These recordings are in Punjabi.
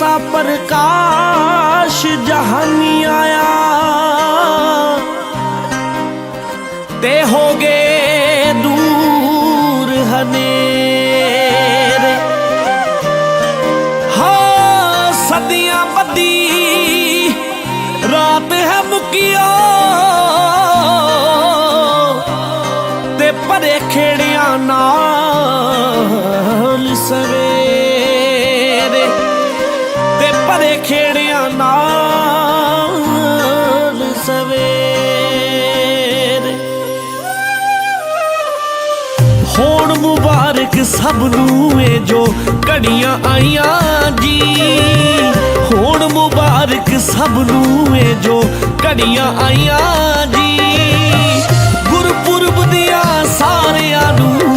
ਐਸਾ ਪ੍ਰਕਾਸ਼ ਜਹਾਨੀ ਆਇਆ ਤੇ ਹੋ ਗਏ ਦੂਰ ਹਨੇਰੇ ਹਾਂ ਸਦੀਆਂ ਬੱਦੀ ਰਾਤ ਹੈ ਮੁਕੀਓ ਤੇ ਪਰੇ ਖੇੜਿਆਂ ਨਾਲ ਹੋਣ ਮੁਬਾਰਕ ਸਭ ਨੂੰ ਏ ਜੋ ਘੜੀਆਂ ਆਈਆਂ ਜੀ। ਹੋਣ ਮੁਬਾਰਕ ਸਭ ਨੂੰ ਏ ਜੋ ਘੜੀਆਂ ਆਈਆਂ ਜੀ। ਗੁਰਪੁਰਬ ਦੀਆਂ ਸਾਰਿਆਂ ਨੂੰ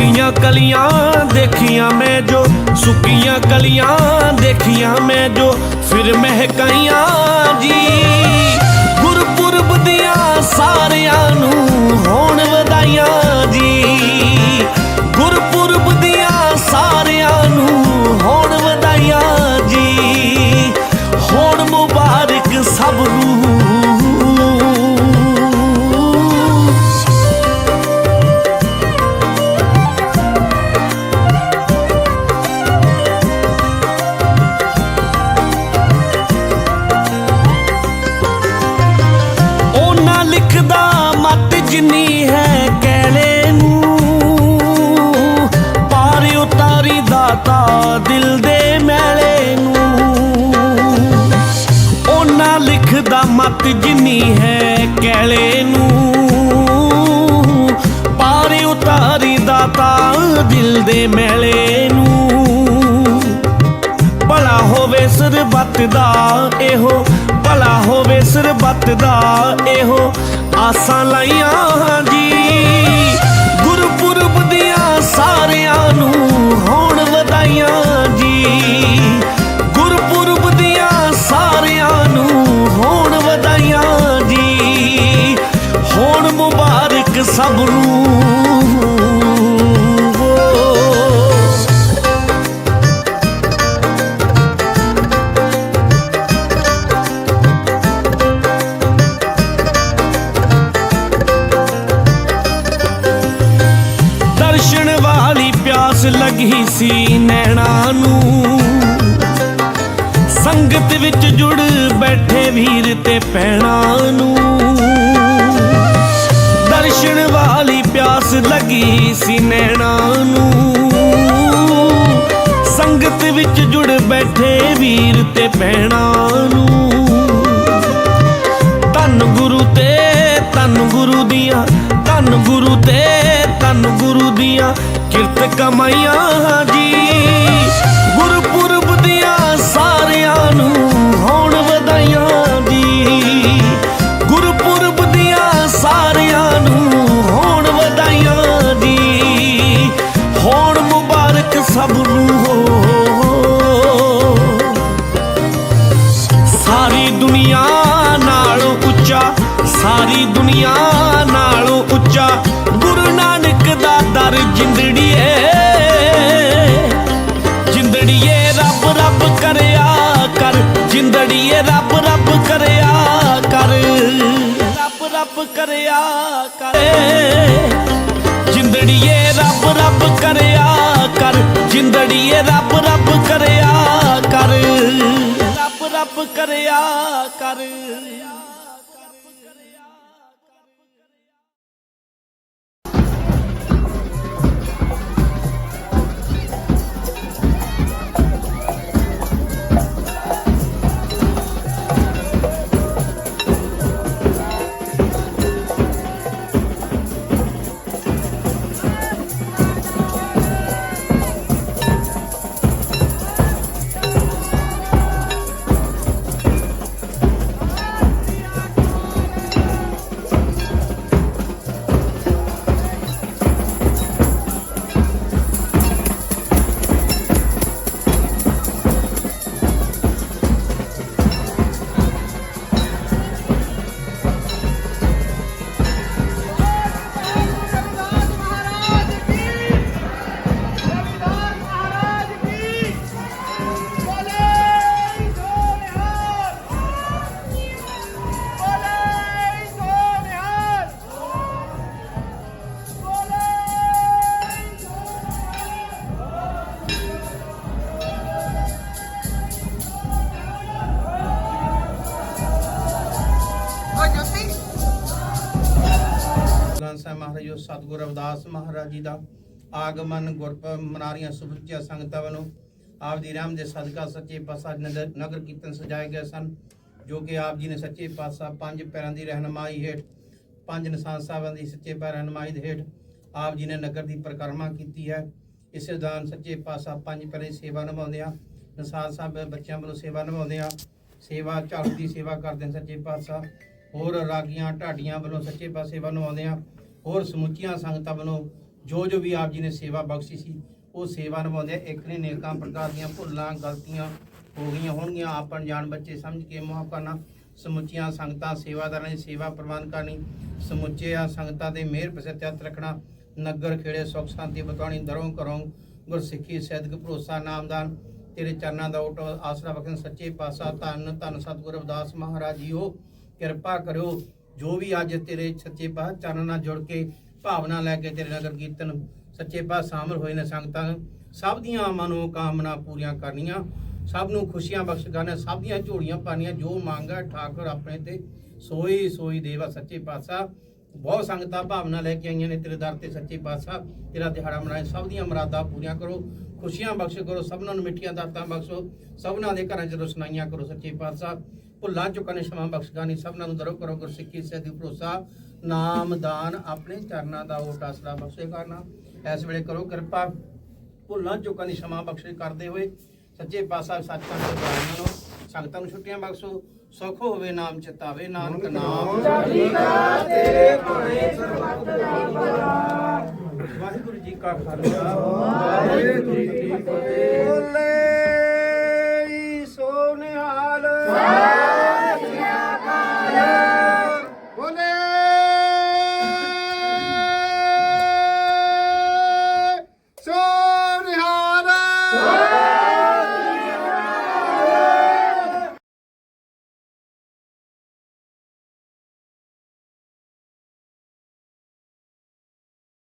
ਸੁੱਕੀਆਂ ਕਲੀਆਂ ਦੇਖੀਆਂ ਮੈਂ ਜੋ, ਸੁੱਕੀਆਂ ਕਲੀਆਂ ਦੇਖੀਆਂ ਮੈਂ ਜੋ, ਫਿਰ ਮਹਿਕਾਈਆਂ ਜੀ। ਗੁਰਪੁਰਬ ਦੀਆਂ ਸਾਰਿਆਂ ਨੂੰ ਹੋਣ ਤਾ ਦਿਲ ਦੇ ਮੈਲੇ ਨੂੰ। ਉਹਨਾਂ ਲਿਖਦਾ ਮਤ ਜਿੰਨੀ ਹੈ ਕਹਿਲੇ ਨੂੰ। ਪਾਰ ਉਤਾਰੀ ਦਾਤਾ ਦਿਲ ਦੇ ਮੈਲੇ ਨੂੰ। ਭਲਾ ਹੋਵੇ ਸਰਬੱਤ ਦਾ ਇਹੋ, ਭਲਾ ਹੋਵੇ ਸਰਬੱਤ ਦਾ ਇਹੋ। ਆਸਾਂ ਲਾਈਆਂ ਜੀ, ਗੁਰਪੁਰਬ ਦੀਆਂ ਸਾਰਿਆਂ ਨੂੰ। ਹੋਣ ਸੰਗਤ ਵਿੱਚ ਜੁੜ ਬੈਠੇ ਵੀਰ ਤੇ ਪੈਣਾ ਨੂੰ। ਦਰਸ਼ਨ ਵਾਲੀ ਪਿਆਸ ਲੱਗੀ ਸੀ ਨੈਣਾ ਨੂੰ। ਸੰਗਤ ਵਿੱਚ ਜੁੜ ਬੈਠੇ ਵੀਰ ਤੇ ਪੈਣਾ ਨੂੰ। ਧੰਨ ਗੁਰੂ ਤੇ ਧੰਨ ਗੁਰੂ ਦੀਆਂ, ਧੰਨ ਗੁਰੂ ਤੇ ਧੰਨ ਗੁਰੂ ਦੀਆਂ ਕਿਰਤ ਕਮਾਈਆਂ ਜੀ ਸਾਰੀ ਦੁਨੀਆ ਨਾਲੋਂ ਉੱਚਾ ਗੁਰੂ ਨਾਨਕ ਦਾ ਦਰ ਜਿੰਦੜੀਏ। ਜਿੰਦੜੀਏ ਰੱਬ ਰੱਬ ਕਰਿਆ ਕਰ, ਜਿੰਦੜੀਏ ਰੱਬ ਰੱਬ ਕਰਿਆ ਕਰ। ਰੱਬ ਰੱਬ ਕਰਿਆ ਕਰ। ਜਿੰਦੜੀਏ ਰੱਬ ਰੱਬ ਕਰਿਆ ਕਰ, ਜਿੰਦੜੀਏ ਰੱਬ ਰੱਬ ਕਰਿਆ ਕਰ। ਰੱਬ ਰੱਬ ਕਰਿਆ ਕਰ। ਸਤਿਗੁਰ ਰਵਿਦਾਸ ਮਹਾਰਾਜ ਜੀ ਦਾ ਆਗਮਨ ਗੁਰਪੁਰਬ ਮਨਾ ਸੁਭਚਿਆ ਸੰਗਤਾਂ ਵੱਲੋਂ ਆਪ ਦੀ ਰਹਿਮ ਦੇ ਸਦਕਾ ਸੱਚੇ ਪਾਤਸ਼ਾਹ ਨਗਰ ਕੀਰਤਨ ਸਜਾਏ ਗਏ ਸਨ, ਜੋ ਕਿ ਆਪ ਜੀ ਨੇ ਸੱਚੇ ਪਾਤਸ਼ਾਹ ਪੰਜ ਪੈਰਾਂ ਦੀ ਰਹਿਨਮਾਈ ਹੇਠ, ਪੰਜ ਨਿਸ਼ਾਨ ਸਾਹਿਬਾਂ ਦੀ ਸੱਚੇ ਪੈਰ ਰਹਿਨਮਾਈ ਦੇ ਹੇਠ ਆਪ ਜੀ ਨੇ ਨਗਰ ਦੀ ਪਰਿਕਰਮਾ ਕੀਤੀ ਹੈ। ਇਸੇ ਦੌਰਾਨ ਸੱਚੇ ਪਾਤਸ਼ਾਹ ਪੰਜ ਪੈਰਾਂ ਦੀ ਸੇਵਾ ਨਿਭਾਉਂਦੇ ਆ, ਨਿਸ਼ਾਨ ਸਾਹਿਬ ਬੱਚਿਆਂ ਵੱਲੋਂ ਸੇਵਾ ਨਿਭਾਉਂਦੇ ਆ, ਸੇਵਾ ਝਾੜੂ ਦੀ ਸੇਵਾ ਕਰਦੇ ਸੱਚੇ ਪਾਤਸ਼ਾਹ। ਹੋਰ ਰਾਗੀਆਂ ਢਾਡੀਆਂ ਵੱਲੋਂ ਸੱਚੇ ਪਾਸੇ ਸੇਵਾ ਨਿਭਾਉਂਦੇ ਆ। ਹੋਰ ਸਮੁੱਚੀਆਂ ਸੰਗਤਾਂ ਵੱਲੋਂ ਜੋ ਜੋ ਵੀ ਆਪ ਜੀ ਨੇ ਸੇਵਾ ਬਖਸ਼ੀ ਸੀ, ਉਹ ਸੇਵਾ ਨਿਭਾਉਂਦੇ ਇੱਕ ਨੇ ਨੇਕਾਂ ਪ੍ਰਕਾਰ ਦੀਆਂ ਭੁੱਲਾਂ, ਗਲਤੀਆਂ ਹੋ ਗਈਆਂ ਹੋਣਗੀਆਂ। ਆਪਣ ਜਾਣ ਬੱਚੇ ਸਮਝ ਕੇ ਮਾਫ ਕਰਨਾ ਸਮੁੱਚੀਆਂ ਸੰਗਤਾਂ ਸੇਵਾਦਾਰਾਂ ਦੀ ਸੇਵਾ ਪ੍ਰਵਾਨ ਕਰਨੀ, ਸਮੁੱਚੀਆਂ ਸੰਗਤਾਂ ਦੇ ਮਿਹਰ ਪ੍ਰਸਤ ਰੱਖਣਾ, ਨਗਰ ਖੇੜੇ ਸੁਖ ਸ਼ਾਂਤੀ ਬਤਾਉਣੀ ਦਰੋਂ ਕਰੋਂ ਗੁਰਸਿੱਖੀ, ਸੈਦਕ, ਭਰੋਸਾ, ਨਾਮਦਾਨ, ਤੇਰੇ ਚਰਨਾਂ ਦਾ ਓਟ ਆਸਰਾ ਬਖਸ਼ਣ ਸੱਚੇ ਪਾਤਸ਼ਾਹ, ਧੰਨ ਧੰਨ ਸਤਿਗੁਰ ਅਵਦਾਸ ਮਹਾਰਾਜ ਜੀਓ, ਕਿਰਪਾ ਕਰਿਓ। ਜੋ ਵੀ ਅੱਜ ਤੇਰੇ ਸੱਚੇ ਪਾਤਸ਼ਾਹ ਚਰਨਾਂ ਨਾਲ ਜੁੜ ਕੇ ਭਾਵਨਾ ਲੈ ਕੇ ਤੇਰੇ ਨਗਰ ਕੀਰਤਨ ਸੱਚੇ ਪਾਤਸ਼ਾਹ ਸ਼ਾਮਲ ਹੋਏ ਨੇ ਸੰਗਤਾਂ, ਸਭ ਦੀਆਂ ਮਨੋ ਕਾਮਨਾ ਪੂਰੀਆਂ ਕਰਨੀਆਂ, ਸਭ ਨੂੰ ਖੁਸ਼ੀਆਂ ਬਖਸ਼ ਕਰਨੀਆਂ ਸਭ ਦੀਆਂ ਝੋਲੀਆਂ ਪਾਣੀਆਂ ਜੋ ਮੰਗਾ ਠਾਕੁਰ ਆਪਣੇ ਤੇ ਸੋਈ ਸੋਈ ਦੇਵਾ ਸੱਚੇ ਪਾਤਸ਼ਾਹ। ਬਹੁਤ ਸੰਗਤਾਂ ਭਾਵਨਾ ਲੈ ਕੇ ਆਈਆਂ ਨੇ ਤੇਰੇ ਦਰ ਤੇ ਸੱਚੇ ਪਾਤਸ਼ਾਹ, ਤੇਰਾ ਦਿਹਾੜਾ ਮਨਾਏ ਸਭ ਦੀਆਂ ਮੁਰਾਦਾਂ ਪੂਰੀਆਂ ਕਰੋ, ਖੁਸ਼ੀਆਂ ਬਖਸ਼ ਕਰੋ, ਸਭਨਾਂ ਨੂੰ ਮਿੱਠੀਆਂ ਦਾਤਾਂ ਬਖਸ਼ੋ, ਸਭਨਾਂ ਦੇ ਘਰਾਂ 'ਚ ਰੋਸ਼ਨਾਈਆਂ ਕਰੋ ਸੱਚੇ ਪਾਤਸ਼ਾਹ। ਭੁੱਲਾਂ ਚੁੱਕਾਂ ਨੇ ਸ਼ਮਾ ਬਖਸ਼ਗਾਨੀ ਸਭਨਾਂ ਨੂੰ ਦਰੋ ਕਰੋ ਗੁਰਸਿੱਖੀ ਸਹਿਦੀ ਭਰੋਸਾ ਨਾਮ ਦਾਨ ਆਪਣੇ ਚਰਨਾਂ ਦਾ ਓਟ ਆਸਰਾ ਬਖਸ਼ੇ ਕਰਨਾ ਇਸ ਵੇਲੇ ਕਰੋ ਕਿਰਪਾ। ਭੁੱਲਾਂ ਚੁੱਕਾਂ ਦੀ ਸ਼ਮਾ ਬਖਸ਼ੇ ਕਰਦੇ ਹੋਏ ਸੱਚੇ ਪਾਤਸ਼ਾਹ ਸੱਚਖੰਡ ਦੇ ਬਾਣੀਆਂ ਨੂੰ ਸੰਗਤਾਂ ਨੂੰ ਛੁੱਟੀਆਂ ਬਖਸ਼ੋ ਸੁਖ ਹੋਵੇ ਨਾਮ ਚਿਤਾਵੇ ਨਾਨਕ ਨਾਮ। ਵਾਹਿਗੁਰੂ ਜੀ ਕਾ ਖਾਲਸਾ ਵਾਹਿਗੁਰੂ ਜੀ ਕੀ ਫਤਿਹ